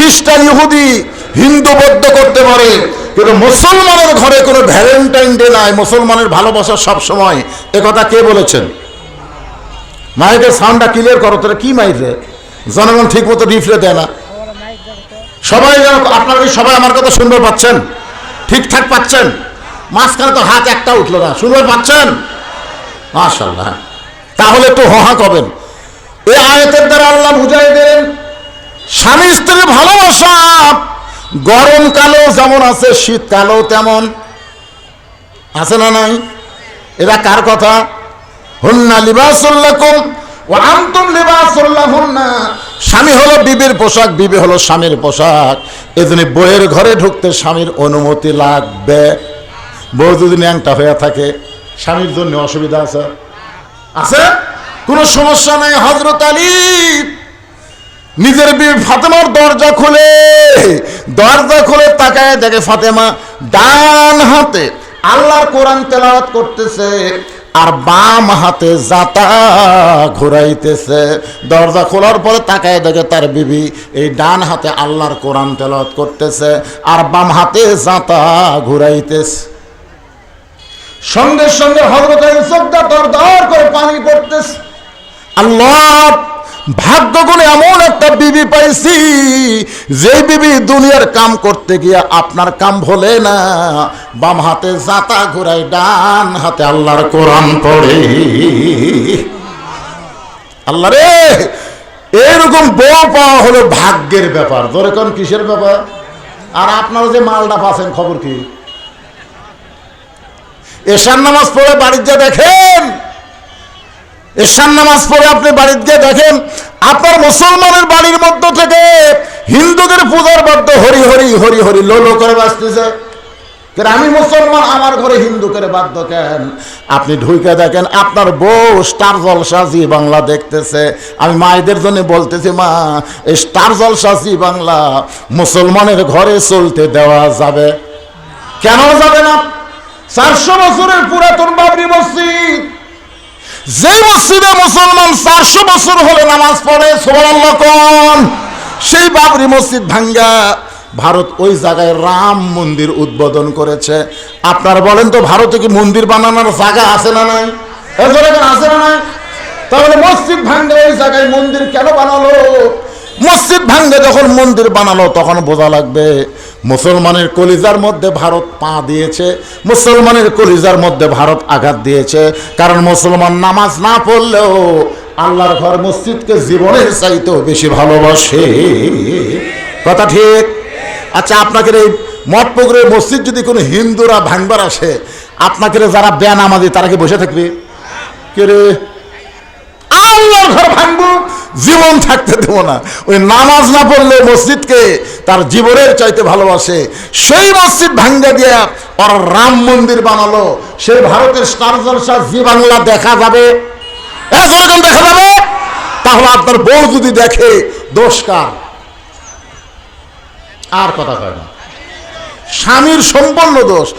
খ্রিস্টান ইহুদি হিন্দু বৌদ্ধ করতে পারে, কিন্তু মুসলমানের ঘরে কোনো ভ্যালেন্টাইন ডে নাই, মুসলমানের ভালোবাসা সব সময় কথা কে বলেছেন? মাইকের সাউন্ডটা ক্লিয়ার করো, তোরা কি মাইক রে? জনগণ ঠিক মতো রিফ্লে দেয় না। সবাই যেন, আপনারা সবাই আমার কথা শুনতে পাচ্ছেন? ঠিকঠাক পাচ্ছেন? মাঝখানে তো হাত একটা উঠল না শুনতে পাচ্ছেন? মাশাল্লাহ তাহলে একটু হহা কবেন এই আয়তের দ্বারা আল্লাহ বুঝাই দেন স্বামী স্ত্রীর ভালোবাসা। গরমকালেও যেমন আছে শীতকালেও তেমন। আছে না নাই? এরা কার কথা? হুন্না লিবাসুল্লাকুম স্বামী হলো বিবির পোশাক, বিবি হলো স্বামীর পোশাক। এজন্য বইয়ের ঘরে ঢুকতে স্বামীর অনুমতি লাগবে। বউ যদি ন্যাংটা হয়ে থাকে, স্বামীর জন্য অসুবিধা আছে? আছে? কোনো সমস্যা নাই? হজরত আলী! নিজের বিবি ফাতেমার দরজা খুলে দরজা খুলে তাকায় দেখে ফাতেমা ডান হাতে আল্লাহর কোরআন তেলাওয়াত করতেছে আর বাম হাতে জাতা ঘুরাইতেছে। দরজা খোলার পরে তাকায় দেখে তার বিবি এই ডান হাতে আল্লাহর কোরআন তেলাওয়াত করতেছে আর বাম হাতে জাতা ঘুরাইতেছে। সঙ্গে সঙ্গে হজরত চোখটা দর দর করে পানি পড়তেছে। আল্লাহ ভাগ্য গুণে এমন একটা বিবি পাইছি যে বিবি দুনিয়ার কাম করতে গিয়ে আপনার কাম ভোলে না। বাম হাতে জাতা ঘুরাই ডান হাতে আল্লাহর কোরআন পড়ে। আল্লাহ রে, এরকম বউ পাওয়া হলো ভাগ্যের ব্যাপার। ধরে কোন, কিসের ব্যাপার? আর আপনারা যে মালটা পাচ্ছেন, খবর কি? এশার নামাজ পড়ে বাড়ির যা দেখেন এশার নামাজ পড়ে আপনি বাড়িতে গিয়ে দেখেন, আপনার মুসলমানের বাড়ির মধ্য থেকে হিন্দুদের পূজার মধ্য হরি হরি হরি হরি লো লো করে বাঁচতেছে আমি মুসলমান, আমার ঘরে হিন্দু করে বাধ্য কেন আপনি ঢুকে দেখেন, আপনার বউ স্টার জলসা জি বাংলা দেখতেছে। আমি মায়েদের জন্য বলতেছি, মা, এই স্টার জলসা জি বাংলা মুসলমানের ঘরে চলতে দেওয়া যাবে। কেন যাবে না? চারশো বছরের পুরাতন বাবরি মসজিদ। যে মসজিদে মুসলমান চারশো বছর হলে নামাজ পড়ে সোবাল্লাহ কন? সেই বাবরি মসজিদ ভাঙ্গা। ভারত ওই জায়গায় রাম মন্দির উদ্বোধন করেছে। আপনারা বলেন তো, ভারতে কি মন্দির বানানোর জায়গা আছে না নাই? আছে না নাই? তাহলে মসজিদ ভাঙ্গা ওই জায়গায় মন্দির কেন বানালো? মসজিদ ভাঙ্গে যখন মন্দির বানালো, তখন বোঝা লাগবে মুসলমানের কলিজার মধ্যে ভারত পা দিয়েছে, মুসলমানের কলিজার মধ্যে ভারত আঘাত দিয়েছে। কারণ মুসলমান নামাজ না পড়লেও আল্লাহর ঘর মসজিদকে জীবনের চাইতেও বেশি ভালোবাসে। কথা ঠিক? আচ্ছা আপনাকে এই মঠ পুকুরের মসজিদ যদি কোনো হিন্দুরা ভাঙবার আসে আপনাকে যারা বেনামাজি, তারা কি বসে থাকবে? কে রে? আল্লাহর ঘর ভাঙবো, জীবন থাকতে দেব না। ওই নামাজ না পড়লে মসজিদকে তার জীবনের চাইতে ভালোবাসে। সেই মসজিদ ভাঙ্গা দিয়া ওরা রাম মন্দির বানালো। সেই ভারতের স্টার জলসা জি বাংলা দেখা যাবে। এরকম দেখা যাবে? তাহলে আপনার বউ যদি দেখে, দোষ কার? আর কথা কয় না। স্বামীর সম্পন্ন দোষ।